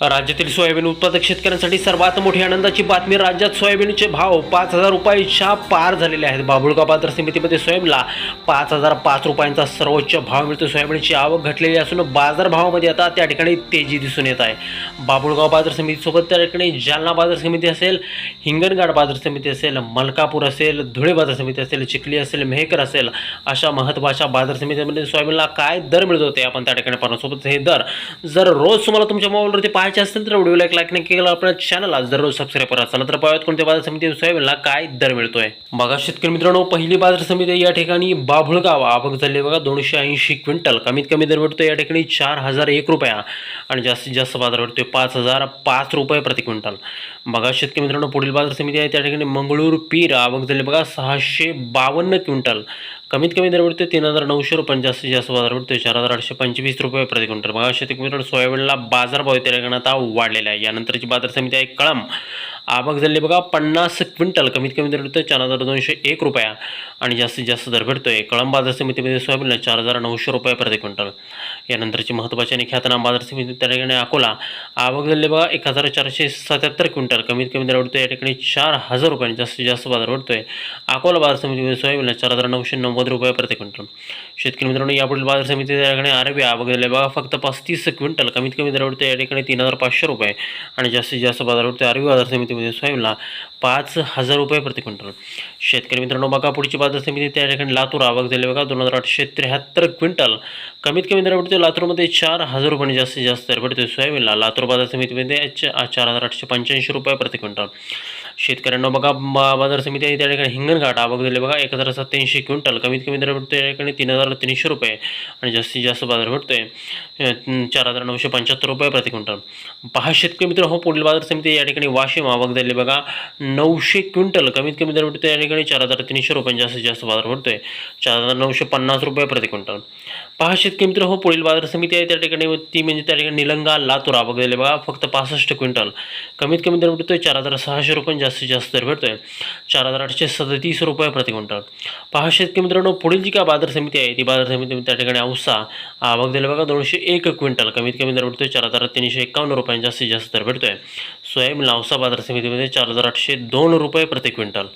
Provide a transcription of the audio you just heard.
राज्यातील सोयाबीन उत्पादक शेतकऱ्यांसाठी सर्वात मोठी आनंदाची बातमी राज्यात सोयाबीनचे भाव पाच हजार रुपयाच्या पार झालेले आहेत. बाबुळगाव बाजार समितीमध्ये सोयाबीनला पाच हजार पाच रुपयांचा सर्वोच्च भाव मिळतो सोयाबीनची आवक घटलेली असून बाजारभावामध्ये आता त्या ठिकाणी तेजी दिसून येत आहे. बाबुळगाव बाजार समितीसोबत त्या ठिकाणी जालना बाजार समिती असेल हिंगणघाट बाजार समिती असेल मलकापूर असेल धुळे बाजार समिती असेल चिखली असेल मेहकर असेल अशा महत्त्वाच्या बाजार समितीमध्ये सोयाबीनला काय दर मिळत होते आपण त्या ठिकाणी पाहणार सोबत हे दर जर रोज तुम्हाला तुमच्या मोबाईलवरती पाहायचे असतील तर व्हिडिओला एक लाईक नाही केला आपल्या चॅनलला दररोज सबस्क्राईब करा. चला तर पाहूयात कोणत्या बाजार समिती सोयाबीनला काय दर मिळतोय. बघा शेतकरी मित्रांनो पहिली बाजार समिती या ठिकाणी बाभुळगाव. आवक झाली बघा दोनशे ऐंशी क्विंटल. कमीत कमी दर भेटतोय या ठिकाणी चार हजार एक रुपया. आणि जास्तीत जास्त बाजार भेटतोय पाच हजार पाच रुपये प्रति क्विंटल. बघा शेतकरी मित्रांनो पुढील बाजार समिती आहे. त्या ठिकाणी मंगळूर पीर आवक झाली बघा सहाशे बावन्न क्विंटल. कमीत कमी दर भेटतोय तीन हजार नऊशे रुपये जास्तीत जास्त बाजार भेटतोय चार हजार आठशे पंचवीस रुपये प्रति क्विंटल. मग शेतकरी मित्रांनो सोयाबीनला बाजारभाव त्या ठिकाणी आता वाढलेला आहे. यानंतरची बाजार समिती आहे कळम आवक झाली. बघा पन्नास क्विंटल कमीत कमी दर भेटतो चार हजार दोनशे एक रुपया. आणि जास्तीत जास्त दर भेटतोय कळंब बाजार समितीमध्ये सोयाबीनला चार हजार नऊशे रुपये प्रति क्विंटल. यानंतरची महत्त्वाची आणि ख्यातनाम बाजार समिती त्या ठिकाणी अकोला. आवक झाली बघा एक हजार चारशे सत्याहत्तर क्विंटल कमीत कमी दर भेटतोय या ठिकाणी चार हजार रुपये आणि जास्तीत जास्त बाजार भेटतोय अकोला बाजार समितीमध्ये सोयाबीनला चार हजार नऊशे नव्वद रुपये प्रति क्विंटल. शेतकरी मित्रांनो यापुढील बाजार समिती त्या ठिकाणी आरबी आवक झाली बघा फक्त पस्तीस क्विंटल कमीत कमी दर भेटतोय या ठिकाणी तीन हजार पाचशे रुपये आणि जास्तीत जास्त बाजार भेटतोय आरबी बाजार समिती समितीमध्ये सोयाबीनला पाच हजार रुपये प्रति क्विंटल. शेतकरी मित्रांनो बघा पुढची बाजार समिती त्या ठिकाणी लातूर आवक झाली बघा. दोन हजार आठशे त्र्याहत्तर क्विंटल. कमीत कमी दर भेटतोय लातूरमध्ये चार हजार रुपये जास्तीत जास्त दर भेटतोय सोयाबीनला लातूर बाजार समितीमध्ये चार हजार आठशे पंच्याऐंशी रुपये प्रति क्विंटल. शेतकऱ्यांना बघा बा- बाजार समिती आहे त्या ठिकाणी हिंगणघाट आवक दिले बघा एक हजार सत्याऐंशी क्विंटल. कमीत कमी दर भेटतोय या ठिकाणी तीन हजार तीनशे रुपये. आणि जास्तीत जास्त बाजार भेटतोय आहे चार हजार नऊशे पंच्याहत्तर रुपये प्रति क्विंटल. पहा शेतकरी मित्र हो पुढील बाजार समिती या ठिकाणी वाशिम आवक दिली बघा नऊशे क्विंटल. कमीत कमी दर भेटतोय या ठिकाणी चार हजार तीनशे रुपये. जास्तीत जास्त बाजार भेटतोय चार हजार नऊशे पन्नास रुपये प्रति क्विंटल. पहा शेतकरी मित्र हो पुढील बाजार समिती आहे त्या ठिकाणी ती म्हणजे त्या ठिकाणी निलंगा लातूर आवक झाली बघा फक्त पासष्ट क्विंटल. कमीत कमी दर भेटतोय चार हजार सहाशे रुपये. जास्तीत जास्त दर भेटतो आहे चार हजार आठशे सदतीस रुपये प्रति क्विंटल. पहा शेतकरी मित्रांनो पुढील जी काय बाजार समिती आहे ती बाजार समिती त्या ठिकाणी औसा आवक दिले बघा दोनशे एक क्विंटल. कमीत कमी दर भेटतोय चार हजार तीनशे एकावन्न रुपयांनी जास्तीत जास्त दर भेटतोय सोयाबीन लावसा बाजार समितीमध्ये चार हजार आठशे दोन रुपये प्रति क्विंटल.